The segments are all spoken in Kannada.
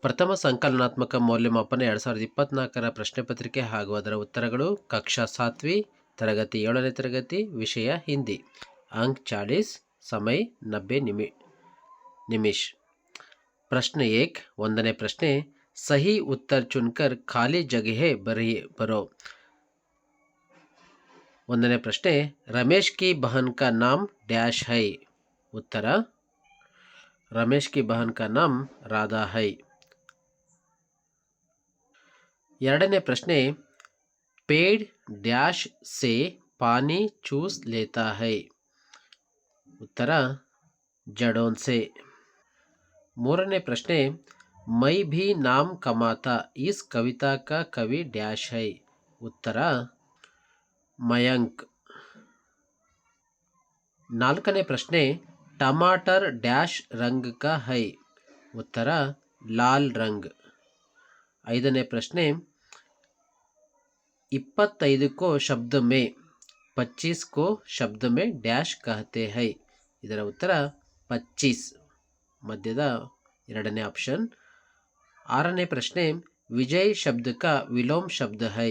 ಪ್ರಥಮ ಸಂಕಲನಾತ್ಮಕ ಮೌಲ್ಯಮಾಪನ ಎರಡು ಸಾವಿರದ ಇಪ್ಪತ್ತ್ನಾಲ್ಕರ ಪ್ರಶ್ನೆ ಪತ್ರಿಕೆ ಹಾಗೂ ಅದರ ಉತ್ತರಗಳು ಕಕ್ಷಾ ಸಾತ್ವಿ, ತರಗತಿ ಏಳನೇ ತರಗತಿ, ವಿಷಯ ಹಿಂದಿ. ಅಂಕ್ ಚಾಳೀಸ್ ಸಮಯ ನಬ್ಬೆ ನಿಮಿ, ನಿಮಿಷ್. ಪ್ರಶ್ನೆ ಏಕ್, ಒಂದನೇ ಪ್ರಶ್ನೆ, ಸಹಿ ಉತ್ತರ ಚುನ್ಕರ್ ಖಾಲಿ ಜಗಹೆ ಬರಿ, ಬರೋ. ಒಂದನೇ ಪ್ರಶ್ನೆ, ರಮೇಶ್ ಕಿ ಬಹನ್ ಕಾ ನಾಮ್ ಡ್ಯಾಶ್ ಹೈ. ಉತ್ತರ ರಮೇಶ್ ಕಿ ಬಹನ್ ಕಾ ನಾಮ್ ರಾಧಾ ಹೈ ಎರಡನೇ ಪ್ರಶ್ನೆ, ಪೇಡ್ ಡ್ಯಾಶ್ ಸೆ ಪಾನಿ ಚೂಸ್ ಲೇತಾ ಹೈ? ಉತ್ತರ, ಜಡೋನ್ ಸೆ. ಮೂರನೇ ಪ್ರಶ್ನೆ, ಮೈ ಭಿ ನಾಮ್ ಕಮಾತಾ ಇಸ್ ಕವಿತಾ ಕಾ ಕವಿ ಡ್ಯಾಶ್ ಹೈ? ಉತ್ತರ, ಮಯಾಂಕ್. ನಾಲ್ಕನೇ ಪ್ರಶ್ನೆ ಟಮಾಟರ್ ಡ್ಯಾಶ್ ರಂಗ್ ಕಾ ಹೈ ಉತ್ತರ ಲಾಲ್ ರಂಗ್ ಐದನೇ ಪ್ರಶ್ನೆ इक्कीस को शब्द में पच्चीस को शब्द में डैश कहते हैं ಇದರ ಉತ್ತರ ಪಚ್ಚೀಸ್ ಮಧ್ಯದ ಎರಡನೇ ಆಪ್ಷನ್ ಆರನೇ ಪ್ರಶ್ನೆ ವಿಜಯ್ ಶಬ್ದ ಕಾ ವಿಲೋಮ್ ಶಬ್ದ ಹೈ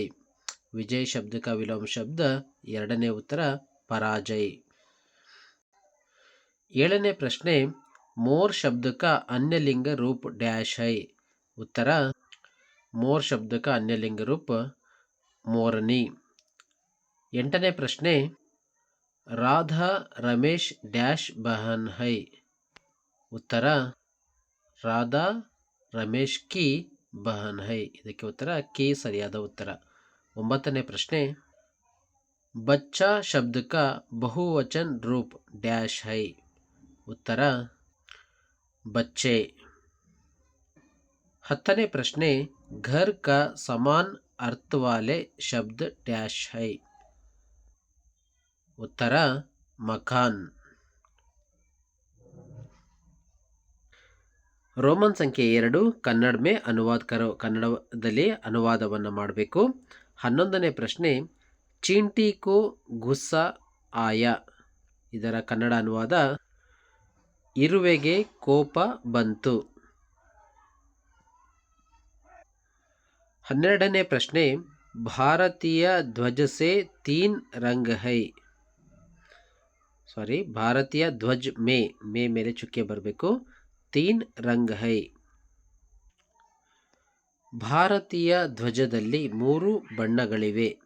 ವಿಜಯ್ ಶಬ್ದ ಕಾ ವಿಲೋಮ್ ಶಬ್ದ ಎರಡನೇ ಉತ್ತರ ಪರಾಜಯ್ ಏಳನೇ ಪ್ರಶ್ನೆ, ಮೋರ್ ಶಬ್ದಕ ಅನ್ಯಲಿಂಗ ರೂಪ್ ಡ್ಯಾಶ್ ಐ. ಉತ್ತರ, ಮೋರ್ ಶಬ್ದಕ ಅನ್ಯಲಿಂಗ ರೂಪ ಮೋರನಿ ಎಂಟನೇ ಪ್ರಶ್ನೆ, ರಾಧಾ ರಮೇಶ್ ಡ್ಯಾಶ್ ಬಹನ್ ಹೈ. ಉತ್ತರ, ರಾಧಾ ರಮೇಶ್ ಕಿ ಬಹನ್ ಹೈ. ಇದಕ್ಕೆ ಉತ್ತರ, ಕಿ ಸರಿಯಾದ ಉತ್ತರ. ಒಂಬತ್ತನೇ ಪ್ರಶ್ನೆ, ಬಚ್ಚಾ ಶಬ್ದಕ ಬಹುವಚನ್ ರೂಪ್ ಡ್ಯಾಶ್ ಹೈ ಉತ್ತರ ಬಚ್ಚೆ ಹತ್ತನೇ ಪ್ರಶ್ನೆ ಘರ್ ಕಾ ಸಮಾನ್ अर्थ वाले शब्द डैश है ಉತ್ತರ ಮಕಾನ್ ರೋಮನ್ ಸಂಖ್ಯೆ ಎರಡು ಕನ್ನಡ ಮೇ ಅನುವಾದ ಕರೋ ಕನ್ನಡದಲ್ಲಿ ಅನುವಾದವನ್ನು ಮಾಡಬೇಕು ಹನ್ನೊಂದನೇ ಪ್ರಶ್ನೆ ಚೀಂಟಿ ಕೋ ಗುಸ್ಸಾ ಆಯ ಇದರ ಕನ್ನಡ ಅನುವಾದ ಇರುವೆಗೆ ಕೋಪ ಬಂತು. ಹನ್ನೆರಡನೇ ಪ್ರಶ್ನೆ, ಭಾರತೀಯ ಧ್ವಜ ಸೆ ತೀನ್ ರಂಗ್ ಹೈ? ಸಾರಿ ಭಾರತೀಯ ಧ್ವಜ್ ಮೇ ಮೇ ಮೇಲೆ ಚುಕ್ಕೆ ಬರಬೇಕು. ತೀನ್ ರಂಗ್ ಹೈ. ಭಾರತೀಯ ಧ್ವಜದಲ್ಲಿ ಮೂರು ಬಣ್ಣಗಳಿವೆ.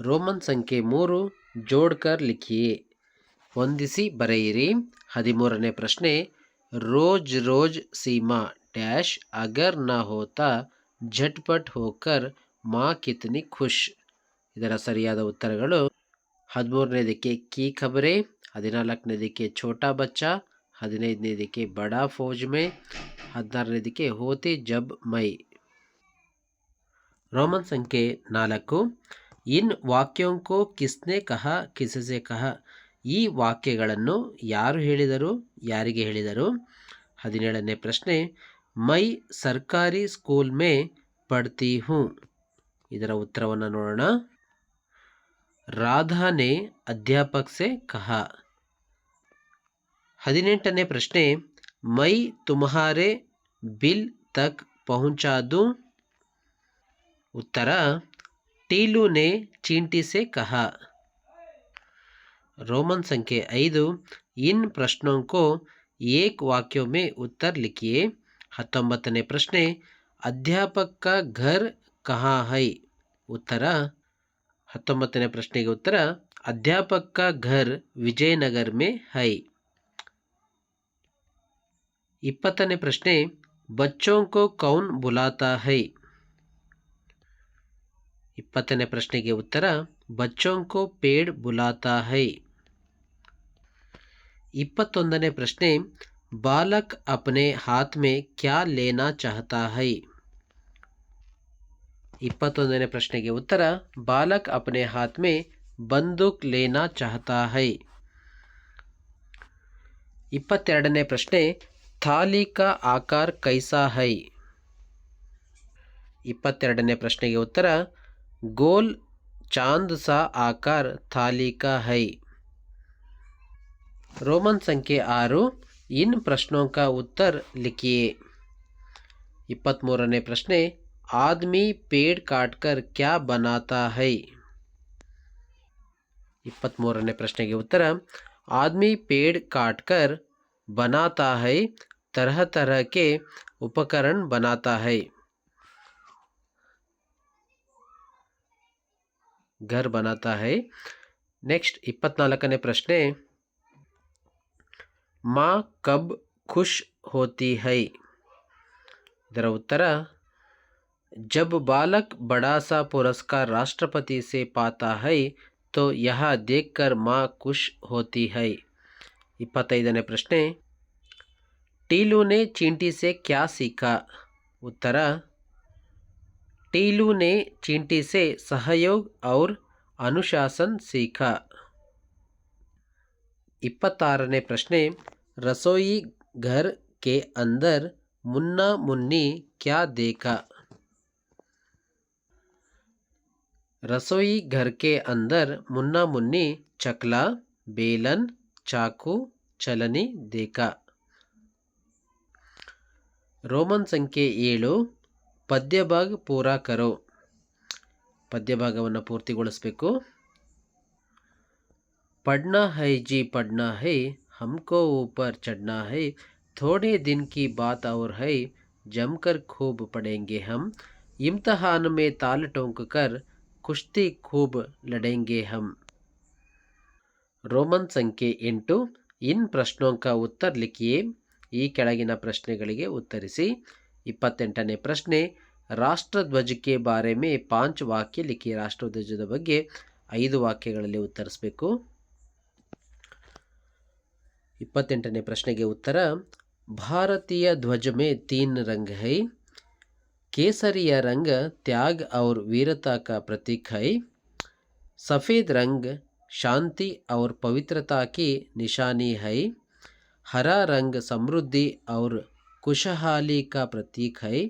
ರೋಮನ್ ಸಂಖ್ಯೆ ಮೂರು, ಜೋಡ್ಕರ್ ಲಿಖಿಯೇ. ಹೊಂದಿಸಿ ಬರೆಯಿರಿ. ಹದಿಮೂರನೇ ಪ್ರಶ್ನೆ, ರೋಜ್ ರೋಜ್ ಸೀಮಾ ಡ್ಯಾಶ್ ಅಗರ್ ನಾ ಹೋತಾ ಝಟ್ಪಟ್ ಹೋಕರ್ ಮಾ ಕಿತ್ನಿ ಖುಷ್. ಇದರ ಸರಿಯಾದ ಉತ್ತರಗಳು ಹದಿಮೂರನೇದಕ್ಕೆ ಕೀ ಖಬರೆ ಹದಿನಾಲ್ಕನೇದಕ್ಕೆ ಛೋಟಾ ಬಚ್ಚಾ ಹದಿನೈದನೇದಕ್ಕೆ ಬಡಾ ಫೌಜ್ಮೆ ಹದಿನಾರನೇದಕ್ಕೆ ಹೋತಿ ಜಬ್ ಮೈ. ರೋಮನ್ ಸಂಖ್ಯೆ ನಾಲ್ಕು. ಇನ್ ವಾಕ್ಯೋಂಕೋ ಕಿಸ್ನೆ ಕಹ, ಕಿಸಸೆ ಕಹ ಈ ವಾಕ್ಯಗಳನ್ನು ಯಾರು ಹೇಳಿದರು, ಯಾರಿಗೆ ಹೇಳಿದರು? ಹದಿನೇಳನೇ ಪ್ರಶ್ನೆ, ಮೈ ಸರ್ಕಾರಿ ಸ್ಕೂಲ್ ಮೇ ಪಡ್ತಿ ಹೂँ? ಇದರ ಉತ್ತರವನ್ನು ನೋಡೋಣ. ರಾಧಾನೆ ಅಧ್ಯಾಪಕ್ ಸೆ ಕಹ. ಹದಿನೆಂಟನೇ ಪ್ರಶ್ನೆ, ಮೈ ತುಮಹಾರೆ ಬಿಲ್ ತಕ್ ಪಹುಂಚಾದು ಉತ್ತರ ಟೀಲು ನೆ ಚೀಂಟಿ ಸೆ ಕಹ. रोमन संख्ये ಐದು इन प्रश्नों को एक वाक्यों में उत्तर लिखिए ಹತ್ತೊಂಬತ್ತನೇ ಪ್ರಶ್ನೆ ಅಧ್ಯಾಪಕ ಕಾ ಘರ್ ಕಹಾ ಹೈ ಉತ್ತರ ಹತ್ತೊಂಬತ್ತನೇ ಪ್ರಶ್ನೆಗೆ ಉತ್ತರ ಅಧ್ಯಾಪಕ ಕಾ ಘರ್ ವಿಜಯನಗರ್ ಮೇ ಹೈ ಇಪ್ಪತ್ತನೇ ಪ್ರಶ್ನೆ ಬಚ್ಚೋं को ಕೌನ್ ಬುಲಾತಾ ಹೈ ಇಪ್ಪತ್ತನೇ ಪ್ರಶ್ನೆಗೆ ಉತ್ತರ ಬಚ್ಚೋं को ಪೇಡ್ ಬುಲಾತಾ ಹೈ ಇಪ್ಪತ್ತೊಂದನೇ ಪ್ರಶ್ನೆ ಬಾಲಕ್ ಅಪ್ನೆ ಹಾತ್ ಮೇ ಕ್ಯಾ ಲೇನಾ ಚಾಹತಾ ಹೈ ಇಪ್ಪತ್ತೊಂದನೇ ಪ್ರಶ್ನೆಗೆ ಉತ್ತರ ಬಾಲಕ್ ಅಪ್ನೆ ಹಾತ್ ಮೇ ಬಂದೂಕ್ ಲೇನಾ ಚಾಹತಾ ಹೈ ಇಪ್ಪತ್ತೆರಡನೇ ಪ್ರಶ್ನೆ ಥಾಲಿ ಕಾ ಆಕಾರ ಕೈಸಾ ಹೈ ಇಪ್ಪತ್ತೆರಡನೇ ಪ್ರಶ್ನೆಗೆ ಉತ್ತರ ಗೋಲ್ ಚಾಂದ್ ಸಾ ಆಕಾರ ಥಾಲಿ ಕಾ ಹೈ ರೋಮನ್ ಸಂಖ್ಯೆ ಆರು इन प्रश्नों का उत्तर लिखिए ಇಪ್ಪತ್ತ್ಮೂರನೇ ಪ್ರಶ್ನೆ ಆದ್ಮಿ ಪೇಡ್ ಕಾಟ್ಕರ್ ಕ್ಯಾ ಬನಾತಾ ಹೈ ಇಪ್ಪತ್ತ್ಮೂರನೇ ಪ್ರಶ್ನೆಗೆ ಉತ್ತರ ಆದ್ಮಿ ಪೇಡ್ ಕಾಟ್ಕರ್ ಬನಾತಾ ಹೈ ತರಹ ತರಹ ಕೆ ಉಪಕರಣ ಬನಾತಾ ಹೈ घर बनाता है ನೆಕ್ಸ್ಟ್ ಇಪ್ಪತ್ನಾಲ್ಕನೇ ಪ್ರಶ್ನೆ माँ कब खुश होती है? इधर उत्तर जब बालक बड़ा सा पुरस्कार राष्ट्रपति से पाता है तो यह देखकर माँ खुश होती है। इप्तने प्रश्ने टीलू ने चींटी से क्या सीखा? उत्तर, टीलू ने चींटी से सहयोग और अनुशासन सीखा। ಇಪ್ಪತ್ತಾರನೇ ಪ್ರಶ್ನೆ, ರಸೋಯಿ ಘರ್ ಕೆ ಅಂದರ್ ಮುನ್ನಾ ಮುನ್ನಿ ಕ್ಯಾ ದೇಖಾ? ರಸೋಯಿ ಘರ್ ಕೆ ಅಂದರ್ ಮುನ್ನ ಮುನ್ನಿ ಚಕ್ಲ, ಬೇಲನ್, ಚಾಕು, ಚಲನಿ ದೇಖ? ರೋಮನ್ ಸಂಖ್ಯೆ ಏಳು, ಪದ್ಯಭಾಗ್ ಪೂರ ಕರೋ. ಪದ್ಯಭಾಗವನ್ನು ಪೂರ್ತಿಗೊಳಿಸಬೇಕು. पढ़ना है जी पढ़ना है हमको ऊपर चढ़ना है थोड़े दिन की बात और है जमकर खूब पढ़ेंगे हम इम्तहान में ताल टोंक कर कुश्ती खूब लड़ेंगे हम ರೋಮನ್ ಸಂಖ್ಯೆ ಎಂಟು ಇನ್ ಪ್ರಶ್ನೋಂಕ ಉತ್ತರ ಲಿಖಿಯೇ ಈ ಕೆಳಗಿನ ಪ್ರಶ್ನೆಗಳಿಗೆ ಉತ್ತರಿಸಿ ಇಪ್ಪತ್ತೆಂಟನೇ ಪ್ರಶ್ನೆ ರಾಷ್ಟ್ರಧ್ವಜಕ್ಕೆ ಬಾರೆ ಮೇ ಪಾಂಚ್ ವಾಕ್ಯ ಲಿಖಿ ರಾಷ್ಟ್ರಧ್ವಜದ ಬಗ್ಗೆ ಐದು ವಾಕ್ಯಗಳಲ್ಲಿ ಉತ್ತರಿಸಬೇಕು ಇಪ್ಪತ್ತೆಂಟನೇ ಪ್ರಶ್ನೆಗೆ ಉತ್ತರ ಭಾರತೀಯ ಧ್ವಜ ಮೇ ತೀನ್ ರಂಗ್ ಹೈ केसरिया रंग त्याग और वीरता का प्रतीक है सफ़ेद रंग शांति और पवित्रता की निशानी है हरा रंग समृद्धि और खुशहाली का प्रतीक है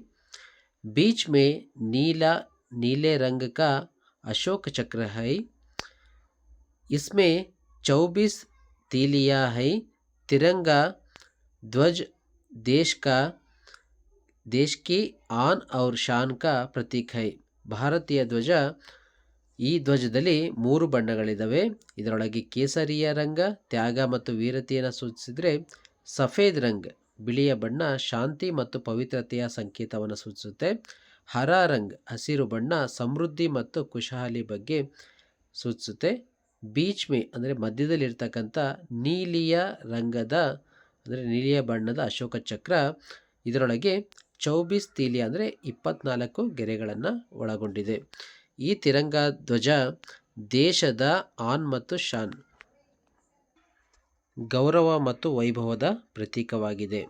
बीच में नीला नीले रंग का अशोक चक्र है इसमें चौबीस तीलियां है तिरंगा ध्वज देश का देश की आन और शान का ಪ್ರತೀಕ್ ಹೈ ಭಾರತೀಯ ಧ್ವಜ ಈ ಧ್ವಜದಲ್ಲಿ ಮೂರು ಬಣ್ಣಗಳಿದ್ದಾವೆ ಇದರೊಳಗೆ ಕೇಸರಿಯ ರಂಗ ತ್ಯಾಗ ಮತ್ತು ವೀರತೆಯನ್ನು ಸೂಚಿಸಿದರೆ ಸಫೇದ್ ರಂಗ್ ಬಿಳಿಯ ಬಣ್ಣ ಶಾಂತಿ ಮತ್ತು ಪವಿತ್ರತೆಯ ಸಂಕೇತವನ್ನು ಸೂಚಿಸುತ್ತೆ ಹರ ರಂಗ್ ಹಸಿರು ಬಣ್ಣ ಸಮೃದ್ಧಿ ಮತ್ತು ಖುಷಹಾಲಿ ಬಗ್ಗೆ ಸೂಚಿಸುತ್ತೆ ಬೀಚ್ ಮೇ, ಅಂದರೆ ಮಧ್ಯದಲ್ಲಿರ್ತಕ್ಕಂಥ ನೀಲಿಯ ರಂಗದ, ಅಂದರೆ ನೀಲಿಯ ಬಣ್ಣದ ಅಶೋಕ ಚಕ್ರ, ಇದರೊಳಗೆ ಚೌಬೀಸ್ ತೀಲಿ ಅಂದರೆ ಇಪ್ಪತ್ನಾಲ್ಕು ಗೆರೆಗಳನ್ನು ಒಳಗೊಂಡಿದೆ. ಈ ತಿರಂಗ ಧ್ವಜ ದೇಶದ ಆನ್ ಮತ್ತು ಶಾನ್, ಗೌರವ ಮತ್ತು ವೈಭವದ ಪ್ರತೀಕವಾಗಿದೆ.